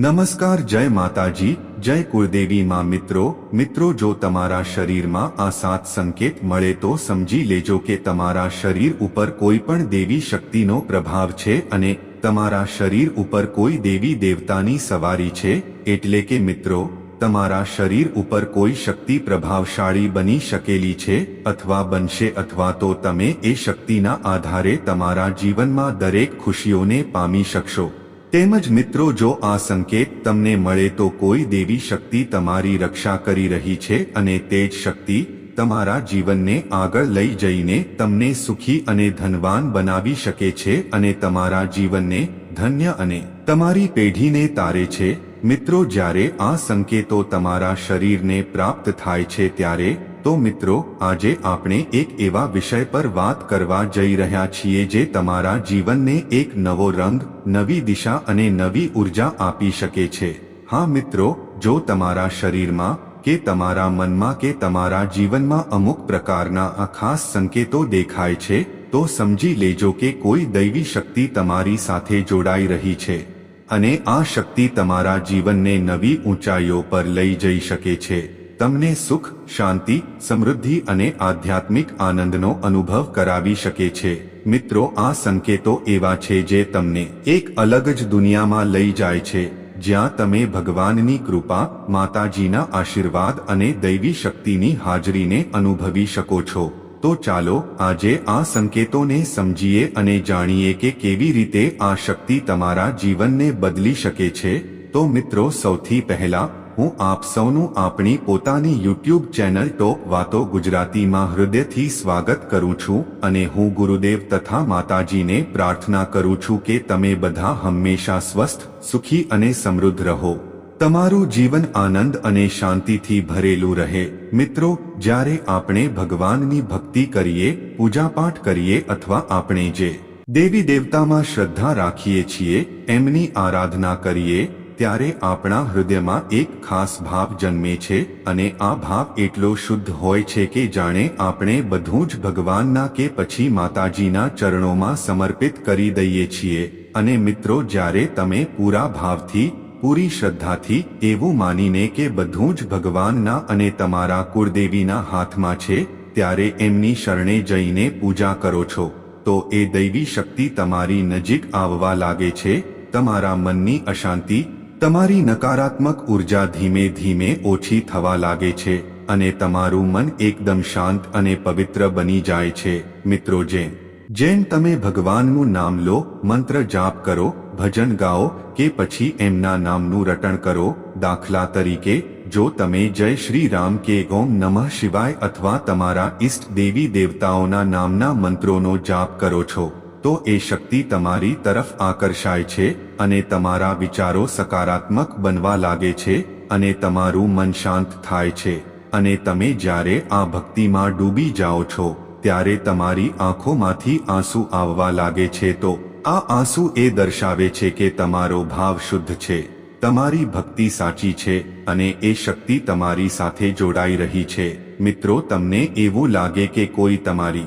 નમસ્કાર, જય માતાજી, જય કુળદેવી માં મિત્રો. મિત્રો, જો તમારા શરીરમાં આ સાત સંકેત મળે તો સમજી લેજો કે તમારા શરીર ઉપર કોઈ પણ દેવી શક્તિનો પ્રભાવ છે અને તમારા શરીર ઉપર કોઈ દેવી દેવતાની સવારી છે. એટલે કે મિત્રો, તમારા શરીર ઉપર કોઈ શક્તિ પ્રભાવશાળી બની શકેલી છે અથવા બનશે અથવા તો તમે એ શક્તિના આધારે તમારા જીવનમાં દરેક ખુશીઓને પામી શકશો. તેમજ મિત્રો, જો આ સંકેત તમને મળે તો કોઈ દેવી શક્તિ તમારી રક્ષા કરી રહી છે અને તે જ શક્તિ તમારા જીવનને આગળ લઈ જઈને તમને સુખી અને ધનવાન બનાવી શકે છે અને તમારા જીવનને ધન્ય અને તમારી પેઢીને તારે છે. મિત્રો, જ્યારે આ સંકેતો તમારા શરીરને પ્રાપ્ત થાય છે, ત્યારે તો મિત્રો, આજે આપણે એક એવા વિષય પર વાત કરવા જઈ રહ્યા છીએ જે તમારા જીવનને એક નવો રંગ, નવી દિશા અને નવી ઊર્જા આપી શકે છે. હા મિત્રો, જો તમારા શરીરમાં કે તમારા મનમાં કે તમારા જીવનમાં અમુક પ્રકારના આ ખાસ સંકેતો દેખાય છે, તો સમજી લેજો કે કોઈ દૈવી શક્તિ તમારી સાથે જોડાઈ રહી છે અને આ શક્તિ તમારા જીવનને નવી ઊંચાઈઓ પર લઈ જઈ શકે છે. તમને સુખ, શાંતિ, સમૃદ્ધિ અને આધ્યાત્મિક આનંદનો અનુભવ કરાવી શકે છે. મિત્રો, આ સંકેતો એવા છે જે તમને એક અલગ જ દુનિયામાં લઈ જાય છે, જ્યાં તમે ભગવાનની કૃપા, માતાજીના આશીર્વાદ અને દૈવી શક્તિની હાજરીને અનુભવી શકો છો. તો ચાલો, આજે આ સંકેતોને સમજીએ અને જાણીએ કે કેવી રીતે આ શક્તિ તમારા જીવનને બદલી શકે છે. તો મિત્રો, સૌથી પહેલા હું આપ સૌનું આપણી પોતાની યુટ્યુબ ચેનલ ટોપ વાતો ગુજરાતીમાં હૃદયથી સ્વાગત કરું છું અને હું ગુરુદેવ તથા માતાજીને પ્રાર્થના કરું છું કે તમે બધા હંમેશા સ્વસ્થ, સુખી અને સમૃદ્ધ રહો. તમારું જીવન આનંદ અને શાંતિથી ભરેલું રહે. મિત્રો, જ્યારે આપણે ભગવાનની ભક્તિ કરીએ, પૂજાપાઠ કરીએ અથવા આપણે જે દેવી દેવતામાં શ્રદ્ધા રાખીએ છીએ, એમની આરાધના કરીએ ત્યારે આપણા હૃદયમાં એક ખાસ ભાવ જન્મે છે અને આ ભાવ એટલો શુદ્ધ હોય છે કે જાણે આપણે બધું જ ભગવાનના કે પછી માતાજીના ચરણોમાં સમર્પિત કરી દઈએ છીએ. અને મિત્રો, જ્યારે તમે પૂરા ભાવથી, પૂરી શ્રદ્ધાથી એવું માનીને કે બધું જ ભગવાનના અને તમારા કુળદેવીના હાથમાં છે, ત્યારે એમની શરણે જઈને પૂજા કરો છો, તો એ દૈવી શક્તિ તમારી નજીક આવવા લાગે છે, તમારા મનની અશાંતિ તમારી નકારાત્મક ઊર્જા ધીમે ધીમે ઓછી થવા લાગે છે અને તમારું મન એકદમ શાંત અને પવિત્ર બની જાય છે. મિત્રો જેમ જેમ તમે ભગવાનનું નામ લો, મંત્ર જાપ કરો, ભજન ગાઓ કે પછી એમના નામનું રટણ કરો. દાખલા તરીકે, જો તમે જય શ્રી રામ કે ઓમ નમઃ શિવાય અથવા તમારા ઈષ્ટ દેવી દેવતાઓના નામના મંત્રોનો જાપ કરો છો તો એ શક્તિ તમારી તરફ આકર્ષાય છે અને તમારા વિચારો સકારાત્મક બનવા લાગે છે અને તમારું મન શાંત થાય છે. અને તમે જ્યારે આ ભક્તિમાં ડૂબી જાઓ છો, ત્યારે તમારી આંખોમાંથી આંસુ આવવા લાગે છે તો, આ આંસુ એ દર્શાવે છે કે તમારો ભાવ શુદ્ધ છે. તમારી ભક્તિ સાચી છે અને એ શક્તિ તમારી સાથે જોડાઈ રહી છે. મિત્રો, તમને એવું લાગે કે કોઈ તમારી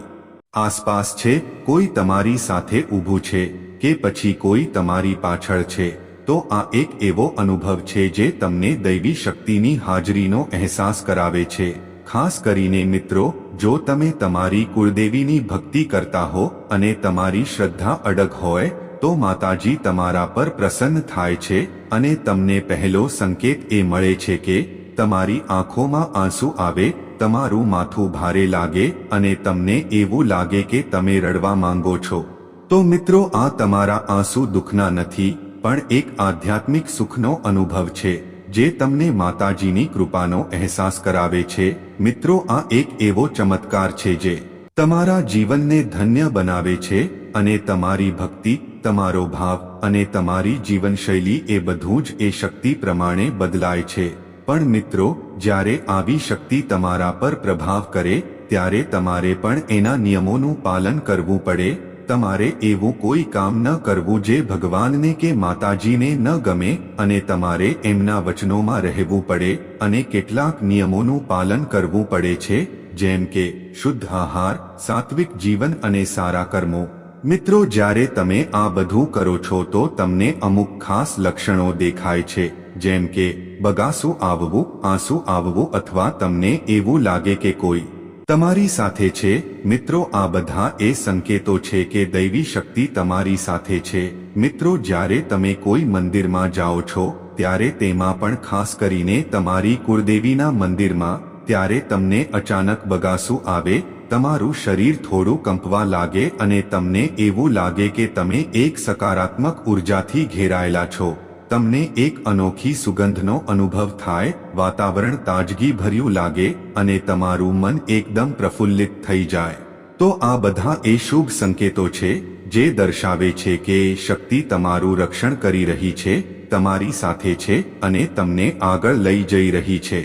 આસપાસ છે, કોઈ તમારી સાથે ઊભું છે કે પછી કોઈ તમારી પાછળ છે, તો આ એક એવો અનુભવ છે જે તમને દૈવી શક્તિની હાજરીનો અહેસાસ કરાવે છે. ખાસ કરીને મિત્રો, જો તમે તમારી કુળદેવીની ભક્તિ કરતા હો અને તમારી શ્રદ્ધા અડગ હોય, તો માતાજી તમારા પર પ્રસન્ન થાય છે અને તમને પહેલો સંકેત એ મળે છે કે તમારી આંખોમાં આંસુ આવે તમારું માથું ભારે લાગે અને તમને એવું લાગે કે તમે રડવા માંગો છો. તો મિત્રો, આ તમારા આંસુ દુઃખના નથી, પણ એક આધ્યાત્મિક સુખનો અનુભવ છે, જે તમને માતાજીની કૃપાનો અહેસાસ કરાવે છે. મિત્રો, આ એક એવો ચમત્કાર છે જે તમારા જીવનને ધન્ય બનાવે છે અને તમારી ભક્તિ, તમારો ભાવ અને તમારી જીવનશૈલી એ બધું જ એ શક્તિ પ્રમાણે બદલાય છે. પણ મિત્રો, જ્યારે આવી શક્તિ તમારા પર પ્રભાવ કરે, ત્યારે તમારે પણ એના નિયમોનું પાલન કરવું પડે. તમારે એવું કોઈ કામ ન કરવું જે ભગવાનને કે માતાજીને ન ગમે અને તમારે એમના વચનોમાં રહેવું પડે અને કેટલાક નિયમોનું પાલન કરવું પડે છે, જેમ કે શુદ્ધ આહાર, સાત્વિક જીવન અને સારા કર્મો. મિત્રો, જ્યારે તમે આ બધું કરો છો તો તમને અમુક ખાસ લક્ષણો દેખાય છે. જેમ કે, બગાસું આવવું, આંસુ આવવું અથવા તમને એવું લાગે કે કોઈ તમારી સાથે છે. મિત્રો, આ બધા એ સંકેતો છે કે દૈવી શક્તિ તમારી સાથે છે. મિત્રો, જ્યારે તમે કોઈ મંદિરમાં જાઓ છો, ત્યારે તેમાં પણ ખાસ કરીને તમારી કુળદેવીના મંદિરમાં, ત્યારે તમને અચાનક બગાસું આવે, તમારું શરીર થોડું કંપવા લાગે અને તમને એવું લાગે કે તમે એક સકારાત્મક ઉર્જાથી ઘેરાયેલા છો. તમને એક અનોખી સુગંધનો અનુભવ થાય, વાતાવરણ તાજગી ભર્યું લાગે, અને તમારું મન એકદમ પ્રફુલ્લિત થઈ જાય. તો આ બધા એ શુભ સંકેતો છે, જે દર્શાવે છે કે શક્તિ તમારું રક્ષણ કરી રહી છે, તમારી સાથે છે, અને તમને આગળ લઈ જઈ રહી છે.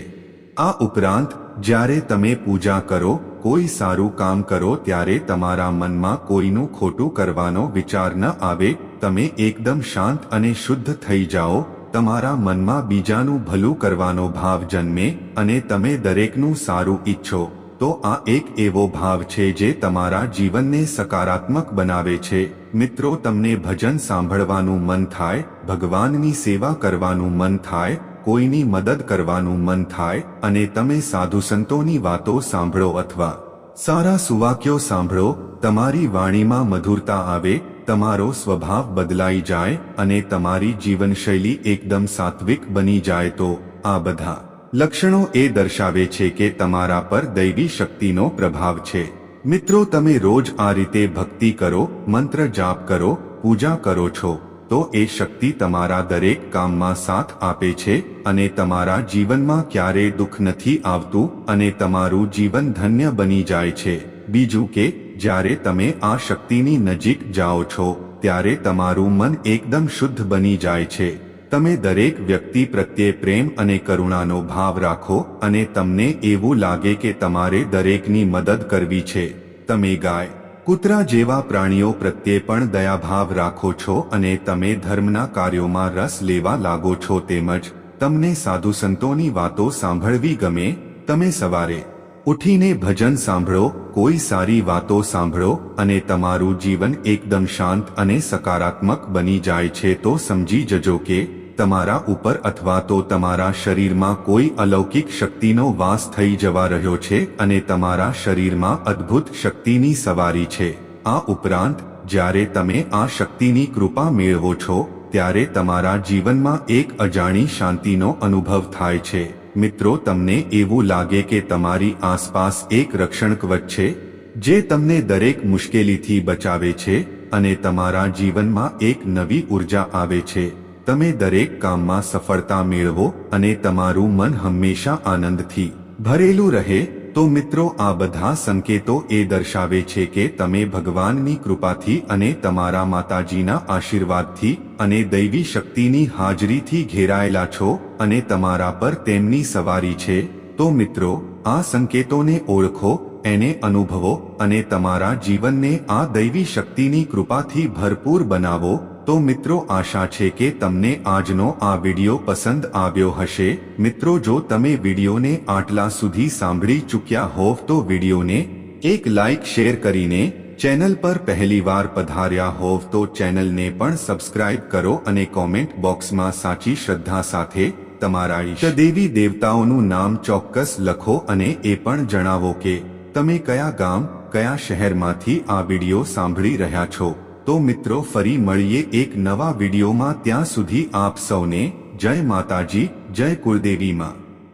આ ઉપરાંત, જ્યારે તમે પૂજા કરો, કોઈ સારું કામ કરો, ત્યારે તમારા મનમાં કોઈનું ખોટું કરવાનો વિચાર ન આવે તમે એકદમ શાંત અને શુદ્ધ થઈ જાઓ, તમારા મનમાં બીજાનું ભલું કરવાનો ભાવ જન્મે અને તમે દરેકનું સારું ઈચ્છો. તો આ એક એવો ભાવ છે જે તમારા જીવનને સકારાત્મક બનાવે છે. મિત્રો, તમને ભજન સાંભળવાનું મન થાય, ભગવાનની સેવા કરવાનું મન થાય, કોઈની મદદ કરવાનું મન થાય અને તમે સાધુ સંતોની વાતો સાંભળો અથવા સારા સુવાક્યો સાંભળો. તમારી વાણીમાં મધુરતા આવે તમારો સ્વભાવ બદલાઈ જાય અને તમારી જીવનશૈલી એકદમ સાત્વિક બની જાય તો આ બધા લક્ષણો એ દર્શાવે છે કે તમારા પર દૈવી શક્તિનો પ્રભાવ છે. મિત્રો, તમે રોજ આ રીતે ભક્તિ કરો, મંત્ર જાપ કરો, પૂજા કરો છો, તો એ શક્તિ તમારા દરેક કામમાં સાથ આપે છે અને તમારા જીવનમાં ક્યારેય દુઃખ નથી આવતું અને તમારું જીવન ધન્ય બની જાય છે. બીજું કે જ્યારે તમે આ શક્તિની નજીક જાઓ છો, ત્યારે તમારું મન એકદમ શુદ્ધ બની જાય છે. તમે દરેક વ્યક્તિ પ્રત્યે પ્રેમ અને કરુણાનો ભાવ રાખો અને તમને એવું લાગે કે તમારે દરેકની મદદ કરવી છે. તમે ગાય, કૂતરા જેવા પ્રાણીઓ પ્રત્યે પણ દયાભાવ રાખો છો અને તમે ધર્મના કાર્યોમાં રસ લેવા લાગો છો તેમજ તમને સાધુ સંતોની વાતો સાંભળવી ગમે. તમે સવારે ઉઠીને ભજન સાંભળો, કોઈ સારી વાતો સાંભળો અને તમારું જીવન એકદમ શાંત અને સકારાત્મક બની જાય છે તો સમજી જજો કે તમારા ઉપર અથવા તો તમારા શરીરમાં કોઈ અલૌકિક શક્તિનો વાસ થઈ જવા રહ્યો છે અને તમારા શરીરમાં અદ્ભુત શક્તિની સવારી છે. આ ઉપરાંત, જ્યારે તમે આ શક્તિની કૃપા મેળવો છો, ત્યારે તમારા જીવનમાં એક અજાણી શાંતિનો અનુભવ થાય છે. મિત્રો, તમને એવું લાગે કે તમારી આસપાસ એક રક્ષણ કવચ છે, જે તમને દરેક મુશ્કેલીથી બચાવે છે અને તમારા જીવનમાં એક નવી ઊર્જા આવે છે. તમે દરેક કામમાં સફળતા મેળવો અને તમારું મન હંમેશા આનંદથી ભરેલું રહે. તો મિત્રો, આ બધા સંકેતો એ દર્શાવે છે કે તમે ભગવાનની કૃપાથી અને તમારા માતાજીના આશીર્વાદથી અને દૈવી શક્તિની હાજરીથી ઘેરાયેલા છો અને તમારા પર તેમની સવારી છે. તો મિત્રો, આ સંકેતોને ઓળખો, એને અનુભવો અને તમારા જીવનને આ દૈવી શક્તિની કૃપાથી ભરપૂર બનાવો. તો મિત્રો આશા છે કે તમને આજનો આ વિડિયો પસંદ આવ્યો હશે. મિત્રો જો તમે વિડિયોને આટલા સુધી સાંભળી ચૂક્યા હોવ તો વિડિયોને એક લાઇક શેર કરીને ચેનલ પર પહેલીવાર પધાર્યા હોવ તો ચેનલને પણ સબસ્ક્રાઇબ કરો અને કોમેન્ટ બોક્સમાં સાચી શ્રદ્ધા સાથે તમારા ઈષ્ટદેવી દેવતાઓનું નામ ચોક્કસ લખો અને એ પણ જણાવો કે તમે કયા ગામ, કયા શહેરમાંથી આ વિડિયો સાંભળી રહ્યા છો? તો મિત્રો ફરી મળીએ એક નવા વિડીયોમાં ત્યાં સુધી આપ સૌને જય માતાજી, જય કુળદેવીમાં.